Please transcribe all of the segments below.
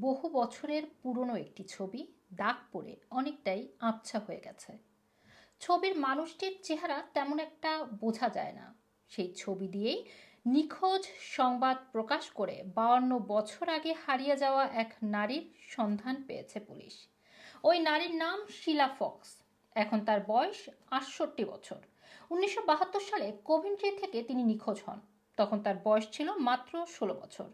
বহু বছরের পুরনো একটি ছবি দাগ পড়ে অনেকটাই আবছা হয়ে গেছে। ছবির মানুষটির চেহারা তেমন একটা বোঝা যায় না। সেই ছবি দিয়েই নিখোঁজ সংবাদ প্রকাশ করে বাউন্ন বছর আগে হারিয়ে যাওয়া এক নারীর সন্ধান পেয়েছে পুলিশ। ওই নারীর নাম শিলা ফক্স। এখন তার বয়স আটষট্টি বছর। উনিশশো বাহাত্তর সালে কোভিন্ট্রি থেকে তিনি নিখোঁজ হন। তখন তার বয়স ছিল মাত্র ষোলো বছর।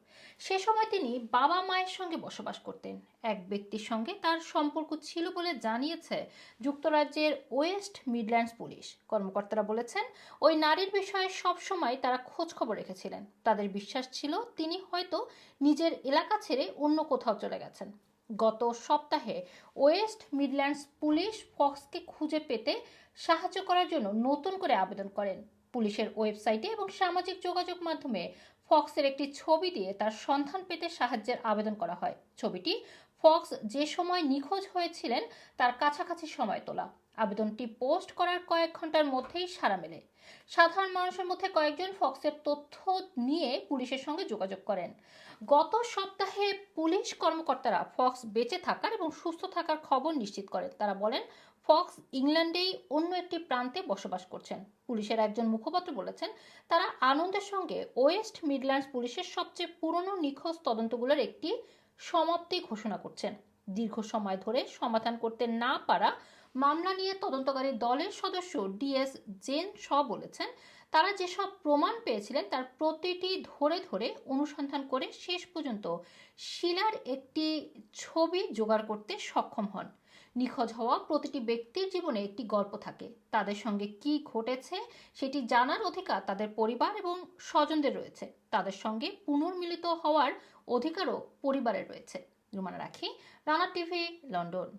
সে সময় তিনি বাবা মায়ের সঙ্গে বসবাস করতেন। এক ব্যক্তির সঙ্গে তার সম্পর্ক ছিল বলে জানিয়েছে যুক্তরাজ্যের ওয়েস্ট মিডল্যান্ডস পুলিশ। কর্মকর্তারা বলেছেন, ওই নারীর বিষয়ে সবসময় তারা খোঁজ খবর রেখেছিলেন। তাদের বিশ্বাস ছিল তিনি হয়তো নিজের এলাকা ছেড়ে অন্য কোথাও চলে গেছেন। গত সপ্তাহে ওয়েস্ট মিডল্যান্ডস পুলিশ ফক্সকে খুঁজে পেতে সাহায্য করার জন্য নতুন করে আবেদন করেন। পুলিশের ওয়েবসাইটে এবং সামাজিক যোগাযোগ মাধ্যমে ফক্সের একটি ছবি দিয়ে তার সন্ধান পেতে সাহায্যের আবেদন করা হয়। ছবিটি ফক্স যে সময় নিখোঁজ হয়েছিলেন, তার কাছাকাছি সময় তোলা। আবেদনটি পোস্ট করার কয়েক ঘণ্টার মধ্যেই সাড়া মেলে। সাধারণ মানুষের মধ্যে কয়েকজন ফক্সের তথ্য নিয়ে পুলিশের সঙ্গে যোগাযোগ করেন। গত সপ্তাহে পুলিশ কর্মকর্তারা ফক্স বেঁচে থাকার এবং সুস্থ থাকার খবর নিশ্চিত করেন। তারা বলেন, ফক্স ইংল্যান্ডেই অন্য একটি প্রান্তে বসবাস করছেন। পুলিশের একজন মুখপাত্র বলেছেন, তারা আনন্দের সঙ্গে ওয়েস্ট মিডল্যান্ডস পুলিশের সবচেয়ে পুরনো নিখোঁজ তদন্তগুলোর একটি সমাপ্তি ঘোষণা করছেন। দীর্ঘ সময় ধরে সমাধান করতে না পারা মামলা নিয়ে তদন্তকারী দলের সদস্য ডিএস জেন শ বলেছেন, তারা যেসব প্রমাণ পেয়েছিলেন তার প্রতিটি ধরে ধরে অনুসন্ধান করে শেষ পর্যন্ত শিলার একটি ছবি জোগাড় করতে সক্ষম হন। নিখোঁজ হওয়া প্রতিটি ব্যক্তির জীবনে একটি গল্প থাকে। তাদের সঙ্গে কি ঘটেছে সেটি জানার অধিকার তাদের পরিবার এবং স্বজনদের রয়েছে। তাদের সঙ্গে পুনর্মিলিত হওয়ার অধিকারও পরিবারের রয়েছে। রুমানা রাখি, রানা টিভি, লন্ডন।